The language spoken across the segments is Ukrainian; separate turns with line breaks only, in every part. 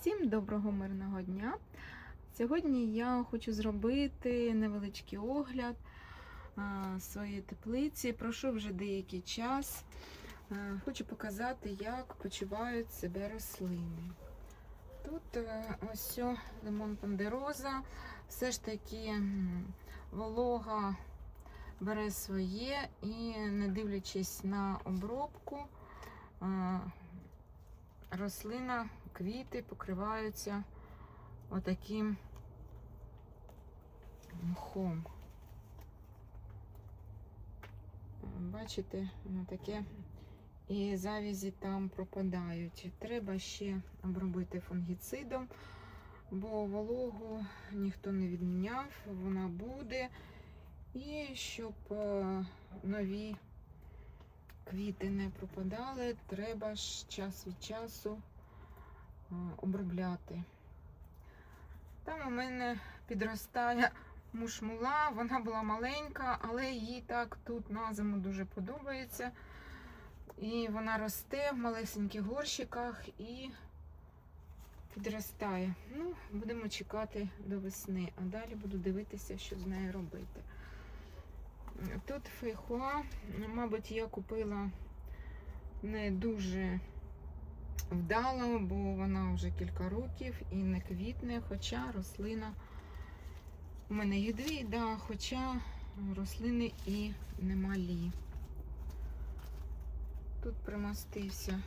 Всім доброго мирного дня! Сьогодні я хочу зробити невеличкий огляд своєї теплиці. Пройшов вже деякий час. Хочу показати, як почувають себе рослини. Тут е, ось лимон пандероза, все ж таки волога бере своє і, не дивлячись на обробку, рослина, квіти покриваються отаким мхом. Бачите, воно таке і завізі там пропадають. Треба ще обробити фунгіцидом, бо вологу ніхто не відміняв, вона буде. І щоб е, нові квіти не пропадали, треба ж час від часу обробляти. Там у мене підростає мушмула, вона була маленька, але їй так тут на зиму дуже подобається. І вона росте в малесеньких горщиках і підростає. Ну, будемо чекати до весни, а далі буду дивитися, що з нею робити. Тут фейхоа, мабуть, я купила не дуже вдало, бо вона вже кілька років і не квітне, хоча рослина. У мене їх дві, да, хоча рослини і немалі. Тут примостився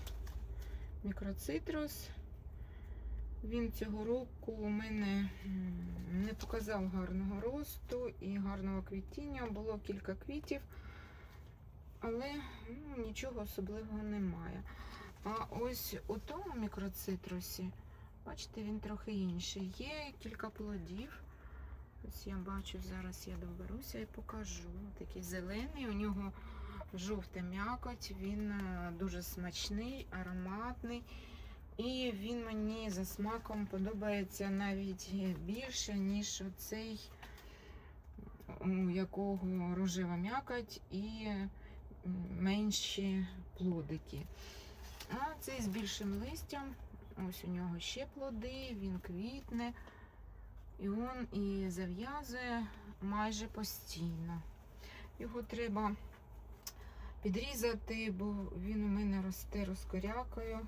мікроцитрус. Він цього року у мене не показав гарного росту і гарного квітіння. Було кілька квітів, але ну, нічого особливого немає. А ось у тому мікроцитрусі, бачите, він трохи інший. Є кілька плодів. Ось я бачу, зараз я доберуся і покажу. Такий зелений, у нього жовта м'якоть, він е, дуже смачний, ароматний. І він мені за смаком подобається навіть більше, ніж оцей, у якого рожева м'якоть і менші плодики. А цей з більшим листям. Ось у нього ще плоди, він квітне. І він і зав'язує майже постійно. Його треба підрізати, бо він у мене росте розкорякою.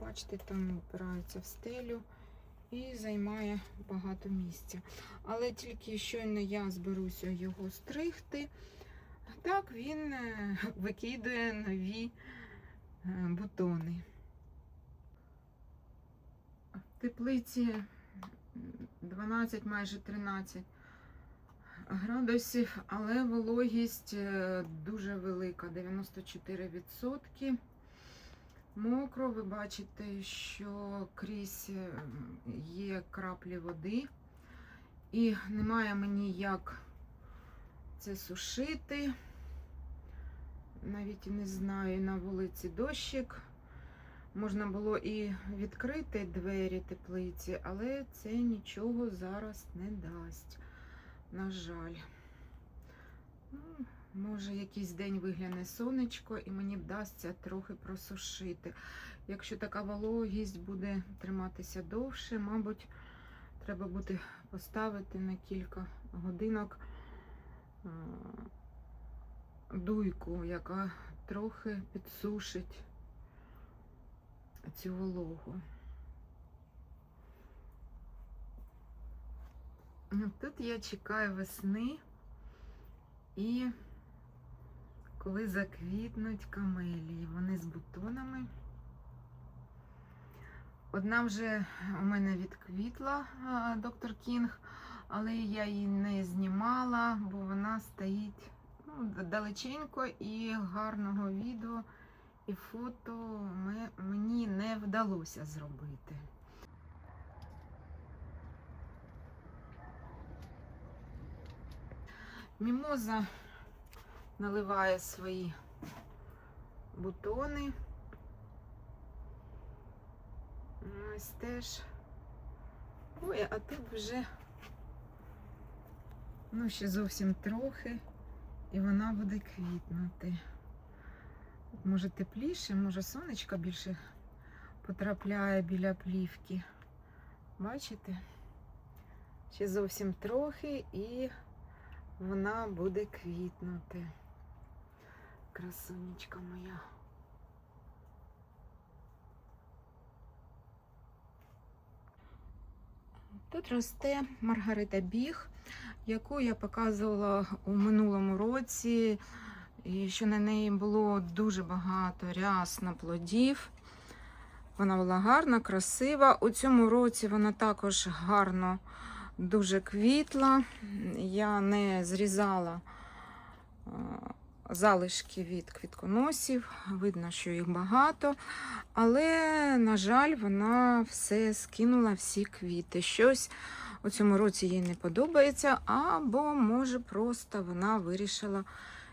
Бачите, там опирається в стелю і займає багато місця. Але тільки щойно я зберуся його стригти, так він е, викидує нові бутони. В теплиці 12, майже 13 градусів, але вологість е, дуже велика 94%. Мокро, ви бачите, що крізь е, є краплі води, і немає мені як це сушити. Навіть не знаю, на вулиці дощик. Можна було і відкрити двері теплиці, але це нічого зараз не дасть. На жаль. Ну, Може, якийсь день вигляне сонечко, і мені вдасться трохи просушити. Якщо така вологість буде триматися довше, мабуть, треба буде поставити на кілька годинок дуйку, яка трохи підсушить цю вологу. Ну, Тут я чекаю весни і коли заквітнуть камелії. Вони з бутонами. Одна вже у мене відквітла доктор Кінг, але я її не знімала, бо вона стоїть далеченько і гарного відео і фото ми, мені не вдалося зробити. Мімоза наливає свої бутони. Ось теж. Ой, а тут вже ну, ще зовсім трохи, і вона буде квітнути. Може тепліше, може сонечко більше потрапляє біля плівки. Бачите? Ще зовсім трохи і вона буде квітнути. Красунечка моя. Тут росте Маргарита Біг, яку я показувала у минулому році, і що на неї було дуже багато рясно плодів. Вона була гарна, красива. У цьому році вона також гарно дуже квітла. Я не зрізала е, залишки від квітконосів, видно, що їх багато. Але, на жаль, вона все скинула всі квіти. Щось у цьому році їй не подобається, або, може, просто вона вирішила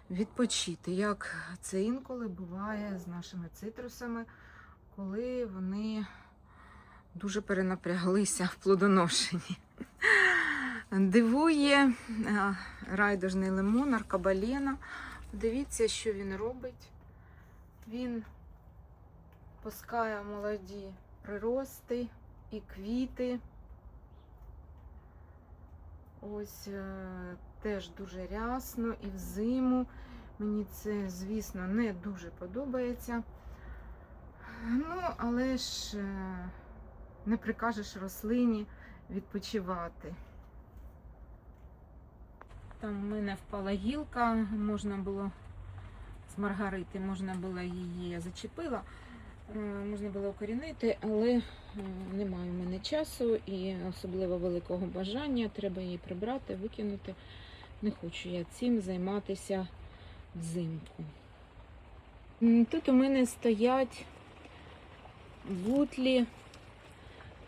відпочити. Як це інколи буває з нашими цитрусами, коли вони дуже перенапряглися в плодоношенні. Дивує райдужний лимон, аркабалена. Дивіться, що він робить. Він пускає молоді прирости і квіти. Ось е, теж дуже рясно і взиму. Мені це, звісно, не дуже подобається. Ну, але ж е, не прикажеш рослині відпочивати. Там в мене впала гілка, можна було з Маргарити, можна було її зачепила, можна було укорінити, але е, немає в мене часу і особливо великого бажання. Треба її прибрати, викинути. Не хочу я цим займатися взимку. Тут у мене стоять бутлі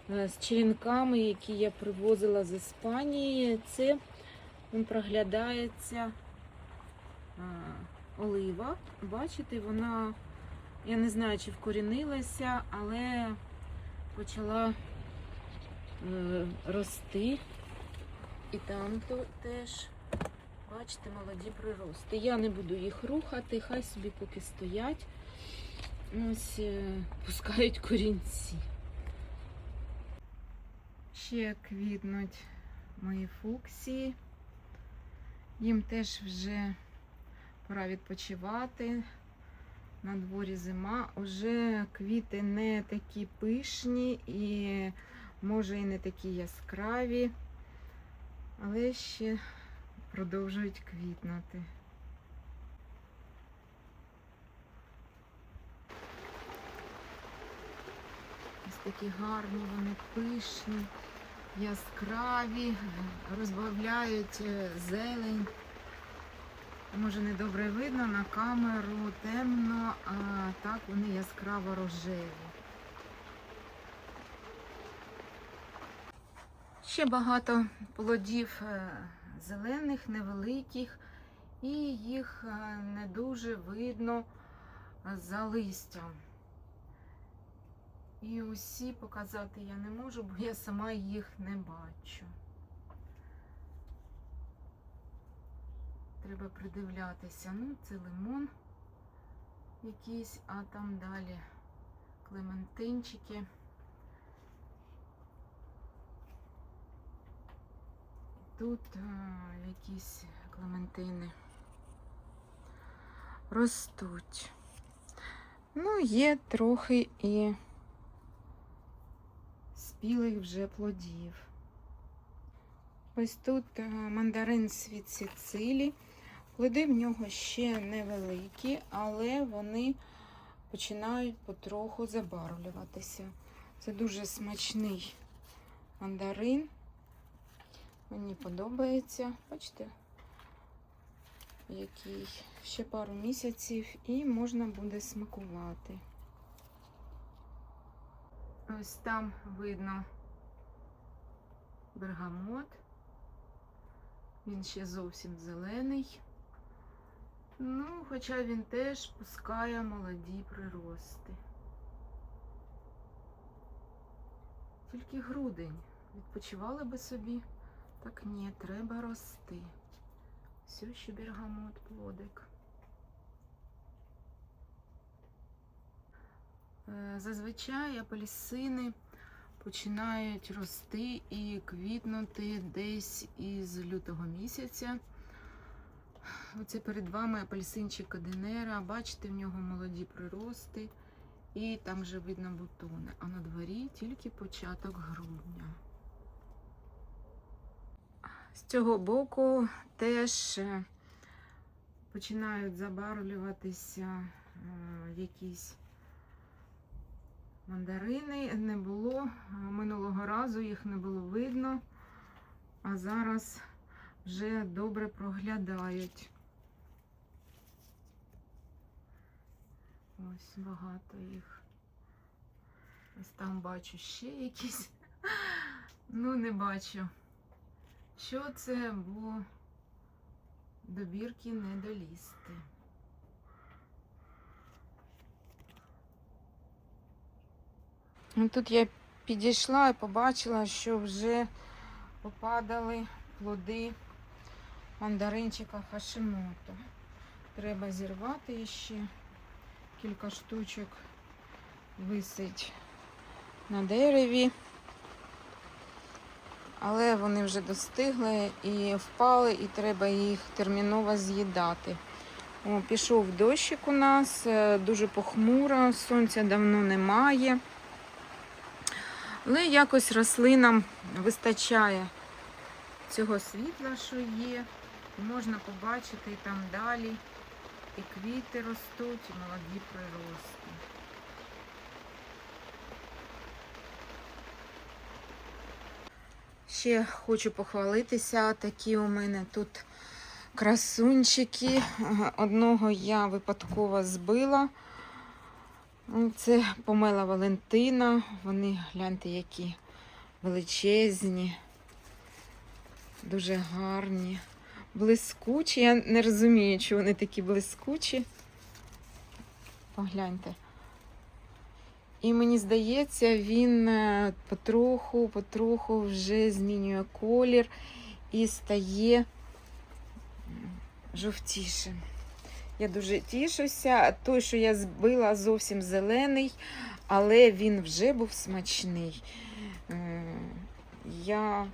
е, з черенками, які я привозила з Іспанії. Це проглядається олива. Бачите, вона, я не знаю, чи вкорінилася, але почала е, рости. І там теж, бачите, молоді прирости. Я не буду їх рухати, хай собі поки стоять. Ось е, пускають корінці. Ще квітнуть мої фуксії. Їм теж вже пора відпочивати. На дворі зима. Уже квіти не такі пишні і, може, і не такі яскраві, але ще продовжують квітнути. Ось такі гарні, вони пишні, яскраві, розбавляють е, зелень. Може не добре видно на камеру темно, а так вони яскраво рожеві. Ще багато плодів е, зелених, невеликих, і їх е, не дуже видно за листям. І усі показати я не можу, бо я сама їх не бачу. Треба придивлятися. Ну, це лимон якийсь, а там далі клементинчики. Тут а, якісь клементини ростуть. Ну, є трохи і спілих вже плодів. Ось тут е, мандарин світ Сицилі. Плоди в нього ще невеликі, але вони починають потроху забарвлюватися. Це дуже смачний мандарин. Мені подобається. Бачите, який ще пару місяців і можна буде смакувати. Ось там видно бергамот. Він ще зовсім зелений. Ну, хоча він теж пускає молоді прирости. Тільки грудень. Відпочивали би собі. Так ні, треба рости. Все ще бергамот плодик. Е, Зазвичай апельсини починають рости і квітнути десь із лютого місяця. Оце перед вами апельсинчик Аденера. Бачите, в нього молоді прирости. І там вже видно бутони. А на дворі тільки початок грудня. З цього боку теж е, починають забарвлюватися е, якісь мандарини. Не було е, минулого разу, їх не було видно, а зараз вже добре проглядають. Ось багато їх. Ось там бачу ще якісь. Ну, не бачу. Що це, бо до бірки не долізти. Ну, Тут я підійшла і побачила, що вже попадали плоди мандаринчика Хашимото. Треба зірвати ще. Кілька штучок висить на дереві. Але вони вже достигли і впали, і треба їх терміново з'їдати. О, пішов дощик у нас, е, дуже похмуро, сонця давно немає. Але якось рослинам вистачає цього світла, що є. І можна побачити і там далі. І квіти ростуть, і молоді прирости. Ще хочу похвалитися. Такі у мене тут красунчики. Одного я випадково збила. Це помела Валентина. Вони гляньте, які величезні, дуже гарні, блискучі. Я не розумію, чому вони такі блискучі. Погляньте. І мені здається, він е, потроху, потроху вже змінює колір і стає жовтішим. Я дуже тішуся. Той, що я збила, зовсім зелений, але він вже був смачний. Е, Я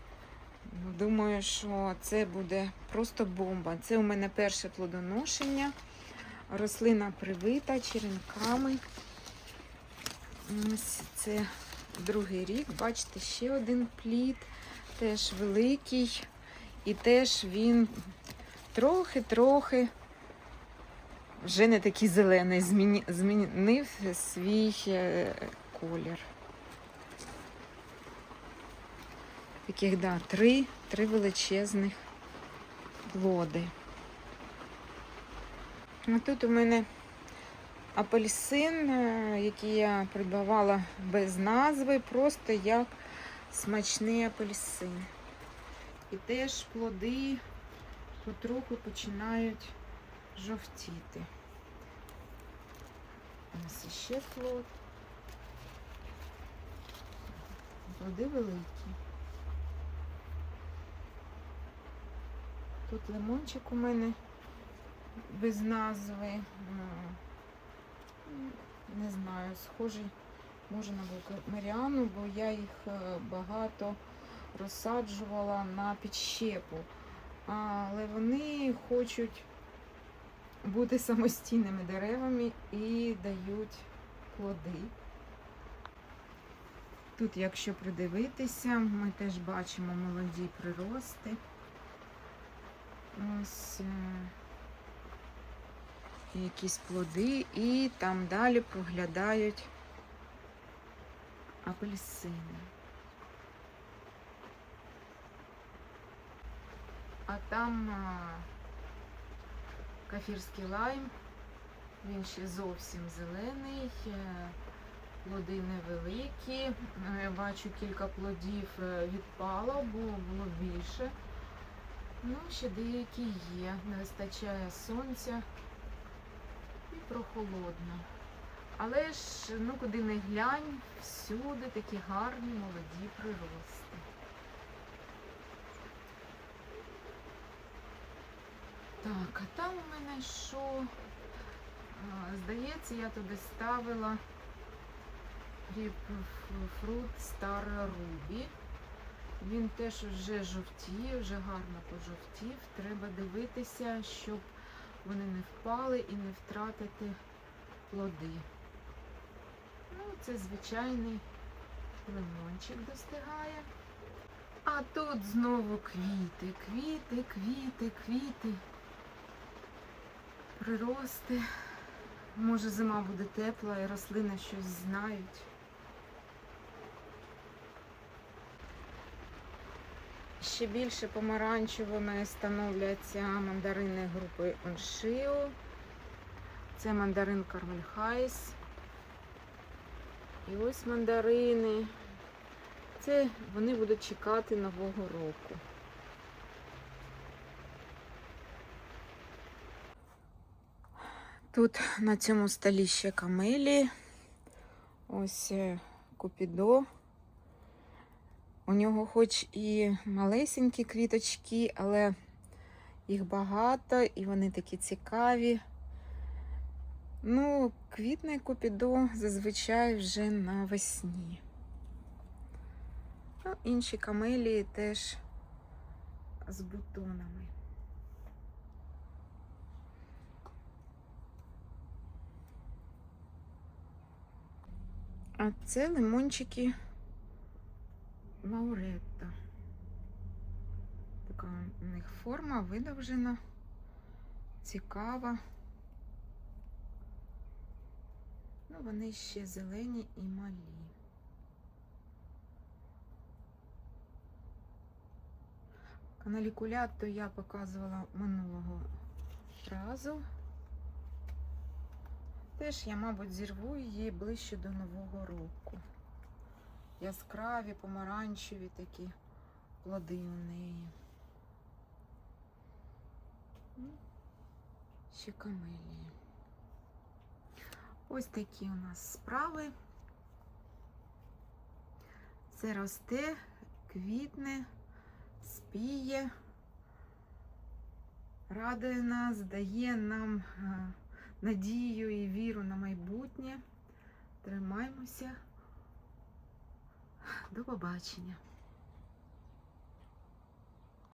думаю, що це буде просто бомба. Це у мене перше плодоношення. Рослина привита черенками. Ось це другий рік. Бачите, ще один плід, теж великий. І теж він трохи-трохи вже не такий зелений, змінив свій е, колір. Таких, да, три, три величезних плоди. А тут у мене апельсин, е, який я придбавала без назви, просто як смачний апельсин. І теж плоди потроху починають жовтіти. Ось ще плод. Плоди великі. Тут лимончик у мене без назви. Не знаю, схожий може на Маріану, бо я їх е, багато розсаджувала на підщепу. Але вони хочуть бути самостійними деревами і дають плоди. Тут, якщо придивитися, ми теж бачимо молоді прирости. Ось е, якісь плоди, і там далі проглядають апельсини. А там кафірський лайм, він ще зовсім зелений, е, плоди невеликі. Е, Я бачу кілька плодів е, відпало, бо було більше. Ну, ще деякі є. Не вистачає сонця і прохолодно. Але ж, ну куди не глянь, всюди такі гарні молоді прирости. Так, а там у мене що? Здається, я туди ставила Грейпфрут Star Ruby. Він теж вже жовтіє, вже гарно пожовтів. Треба дивитися, щоб вони не впали і не втратити плоди. Ну, це звичайний лимончик достигає. А тут знову квіти, квіти, квіти, квіти. Прирости. Може зима буде тепла і рослини щось знають. Ще більше помаранчевими становляться мандарини групи Оншио. Це мандарин Кармельхайс. І ось мандарини. Це вони будуть чекати Нового року. Тут на цьому столі ще камелі. Ось е, купідо. У нього хоч і малесенькі квіточки, але їх багато і вони такі цікаві. Ну, квітне купідо зазвичай вже навесні. Ну, інші камелії теж з бутонами. А це лимончики Лауретта. Така у них форма видовжена, цікава. Ну, вони ще зелені і малі. Каналікулят то я показувала минулого разу. Теж я, мабуть, зірву її ближче до Нового року. Яскраві, помаранчеві такі плоди у неї. Ну, Ще камелії. Ось такі у нас справи. Це росте, квітне, спіє, радує нас, дає нам надію і віру на майбутнє. Тримаймося. До побачення.